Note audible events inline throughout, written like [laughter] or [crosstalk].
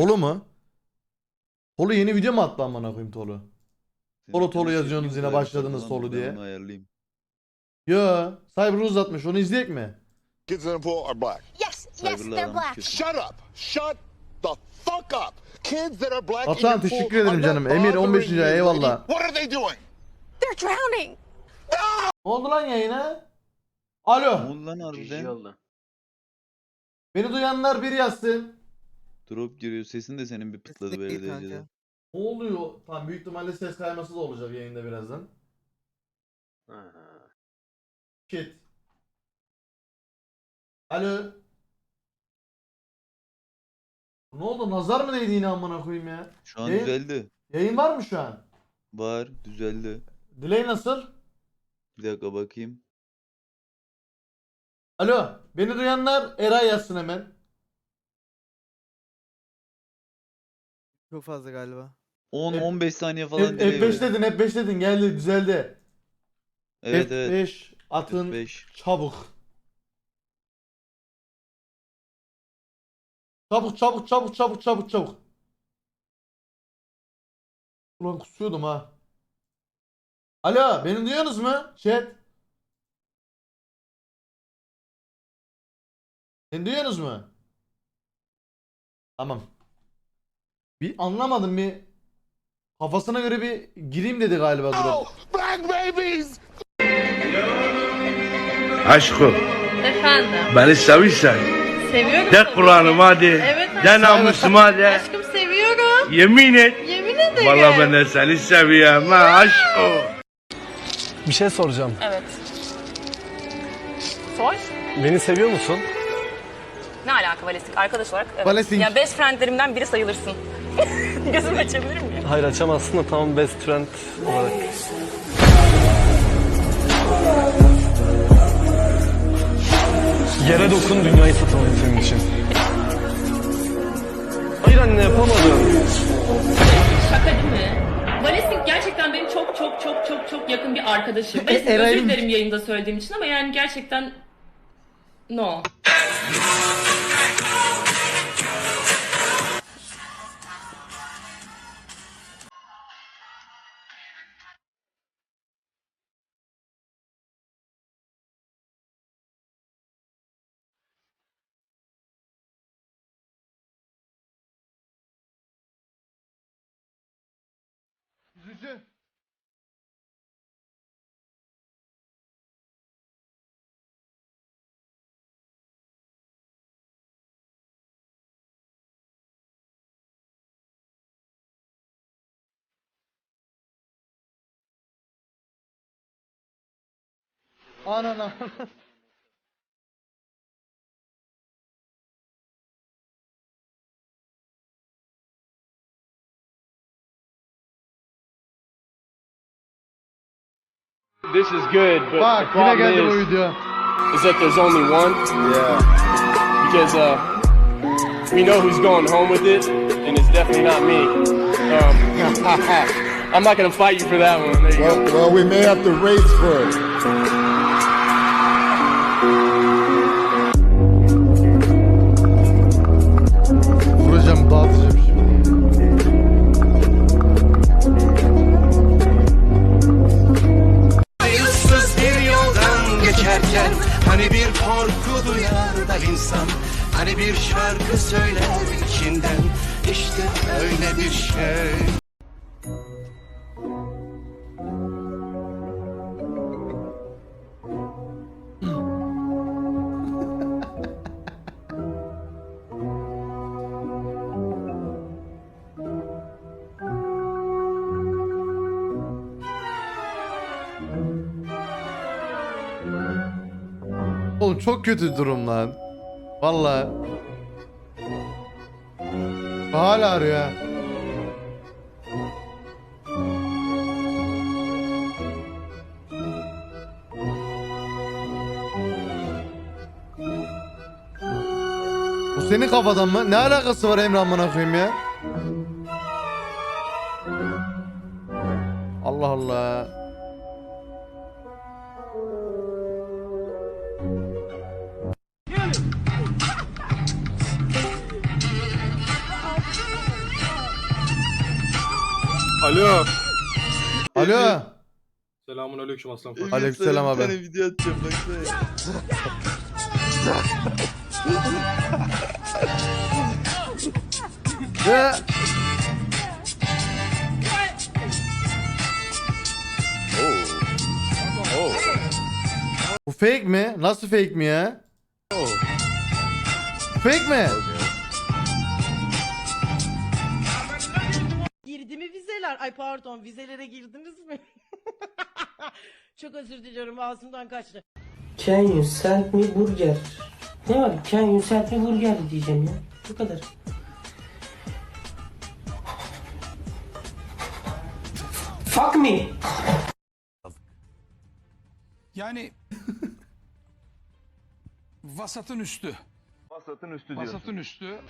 Tolu mu? Tolu yeni video mu attı amına koyayım Tolu? Tolu Tolu yazıyorsunuz yine başladınız Tolu diye. Yo, Cyber uzatmış. Onu izleyek mi? Kids in the pool are black. Yes, yes, they're black. Shut up. Shut the fuck up. Kids that are black Atan, teşekkür ederim canım. Emir, 15 bothering lira, you, eyvallah. What are they doing? They're drowning. Ne oldu lan yayına? Alo. Ne oldu lan harbiden? Beni duyanlar bir yazsın. Drop giriyor. Sesin de senin bir pıtladı belediyede. kanka. Ne oluyor? Tamam büyük ihtimalle ses kayması da olacak yayında birazdan. Shit. Alo. Ne oldu? Nazar mı değdi yine amına koyayım ya? Şu an Ne? düzeldi. Yayın var mı şu an? Var. Düzeldi. Delay nasıl? Bir dakika bakayım. Alo. Beni duyanlar Eray yazsın hemen. Çok fazla galiba. 10-15 saniye falan Hep, hep 5 var. dedin, hep 5 dedin. Geldi, düzeldi. Evet hep evet. 5 atın 5. çabuk. Çabuk çabuk çabuk çabuk çabuk çabuk. Ulan kusuyordum ha. Alo beni duyuyorsunuz mu? Chat. Beni duyuyorsunuz mu? Tamam. Bir anlamadım bir kafasına göre bir gireyim dedi galiba Drop. Oh, black babies. Aşkım Efendim. beni seviyorsan Seviyorum. de tabii. Kur'an'ıma hadi Evet, de aşkım. namusuma de Aşkım seviyorum. yemin et Yemin ederim. Vallahi ben de seni seviyorum ha aşkım Bir şey soracağım. Evet. Sor. Beni seviyor musun? Ne alaka Valestik? Arkadaş olarak evet. Valestik. Ya best friendlerimden biri sayılırsın. [laughs] Gözümü açabilir miyim? Hayır açamazsın da tamam best friend olarak. Yere dokun dünyayı satamayın senin için. Hayır anne yapamadım. Şaka değil mi? Valestik gerçekten benim çok çok çok çok çok yakın bir arkadaşım. Valestik Eray'ın- özür dilerim yayında söylediğim için ama yani gerçekten no. yüzü? Anana. This is good, but Bak geldi bu video. is that there's only one. Yeah. Because uh, we know who's going home with it, and it's definitely not me. Um, [laughs] I'm not gonna fight you for that one. There you go. Well, well, we may have to race for it. Bir şarkı söyler içinden İşte öyle bir şey Oğlum çok kötü durum lan. Valla. Hala arıyor ha. Bu senin kafadan mı? Ne alakası var Emre amına koyayım ya? Allah Allah. Alo. Alo. Selamun aleyküm aslan Emir, Aleykümselam abi. Bir tane video atacağım baksana. Ve... Bu fake mi? Nasıl fake mi ya? Fake mi? Vizeler? Ay pardon vizelere girdiniz mi? [laughs] Çok özür diliyorum ağzımdan kaçtı. Can you send me burger? Ne var? Can you send me burger diyeceğim ya. Bu kadar. Fuck me. Yani [laughs] vasatın üstü. Vasatın üstü Vasatın üstü.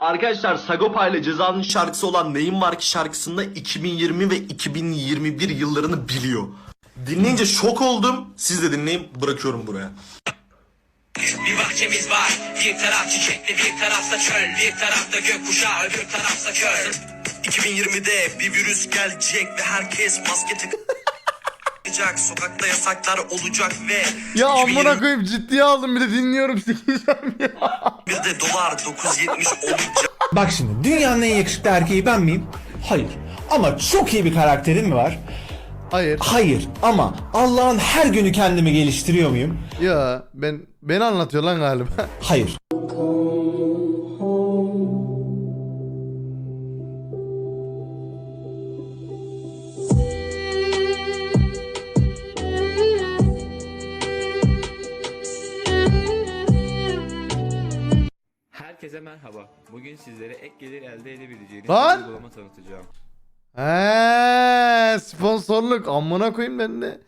Arkadaşlar Sagopa ile Ceza'nın şarkısı olan Neyim Var Ki şarkısında 2020 ve 2021 yıllarını biliyor. Dinleyince şok oldum. Siz de dinleyin bırakıyorum buraya. Bir bahçemiz var. Bir taraf çiçekli, bir tarafta çöl. Bir tarafta gökkuşağı, öbür tarafta köl. 2020'de bir virüs gelecek ve herkes maske takacak. Sokakta yasaklar olacak ve Ya amına koyayım ciddiye aldım bir de dinliyorum sikeceğim ya. 2021'de dolar 9.70 olacak. Bak şimdi dünyanın en yakışıklı erkeği ben miyim? Hayır. Ama çok iyi bir karakterim mi var? Hayır. Hayır. Ama Allah'ın her günü kendimi geliştiriyor muyum? Ya ben beni anlatıyor lan galiba. Hayır. Herkese merhaba. Bugün sizlere ek gelir elde edebileceğiniz Lan! bir uygulama tanıtacağım. He, sponsorluk amına koyayım ben de.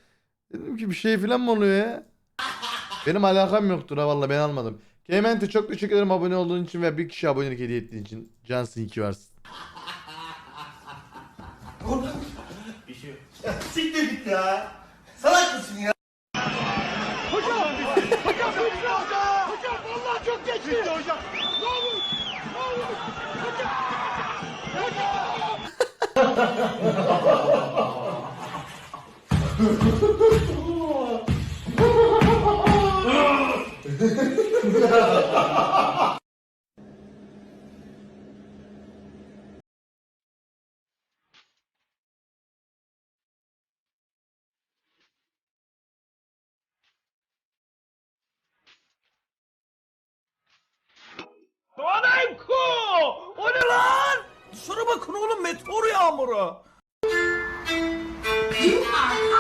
Dedim ki bir şey falan mı oluyor ya? Benim alakam yoktur ha valla ben almadım. Kemente çok teşekkür ederim abone olduğun için ve bir kişi abonelik hediye ettiğin için. Cansın Ha ha ha ha! İyi ki varsın.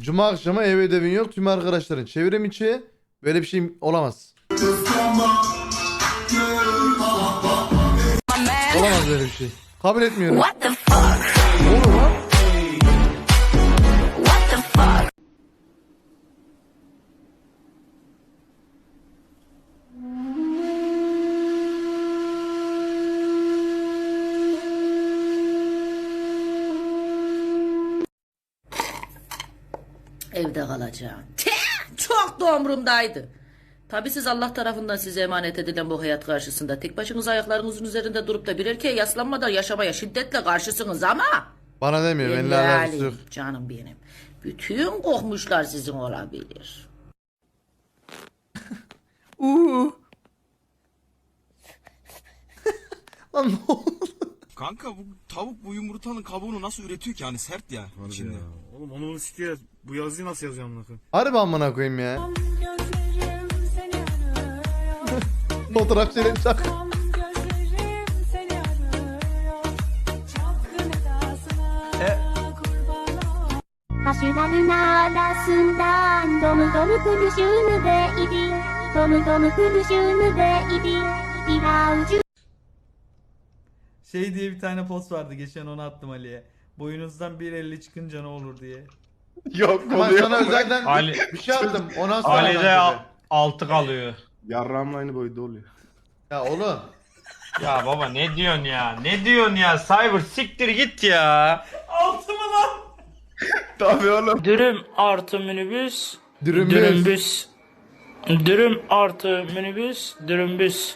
Cuma akşamı ev ödevin yok tüm arkadaşların çevrim içi böyle bir şey olamaz. Olamaz böyle bir şey. Kabul etmiyorum. What the fuck? Ne oluyor lan? Evde kalacağım. Tüh! Çok da umurumdaydı. Tabi siz Allah tarafından size emanet edilen bu hayat karşısında tek başınıza ayaklarınızın üzerinde durup da bir erkeğe yaslanmadan yaşamaya şiddetle karşısınız ama... Bana demiyor benimle alakası yok. Canım benim. Bütün kokmuşlar sizin olabilir. [laughs] Uuu. [laughs] Lan ne oldu? Kanka bu tavuk bu yumurtanın kabuğunu nasıl üretiyor ki hani sert ya içinde. Oğlum onu istiyor. Bu yazıyı nasıl yazacağım lan? Harbi amına koyayım ya. Fotoğraf çelim şak. Taşıranın arasından dolu dolu konuşunu idi. Dolu dolu konuşunu idi. Bir Şey diye bir tane post vardı geçen onu attım Ali'ye. Boyunuzdan 1.50 çıkınca ne olur diye. [laughs] Yok Ama oluyor. sana özelden Ali, bir şey aldım. Ondan sonra Ali'de al- kanka. kalıyor. Yarrağımla aynı boyda oluyor. Ya oğlum. Ya baba ne diyorsun ya? Ne diyorsun ya? Cyber siktir git ya. Altı mı lan? [laughs] Tabii oğlum. Dürüm artı minibüs. Dürümbüz. Dürümbüs. Dürüm artı minibüs. Dürümbüs.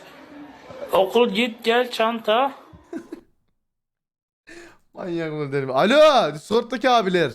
Okul git gel çanta. [laughs] Manyak mı derim. Alo Discord'daki abiler.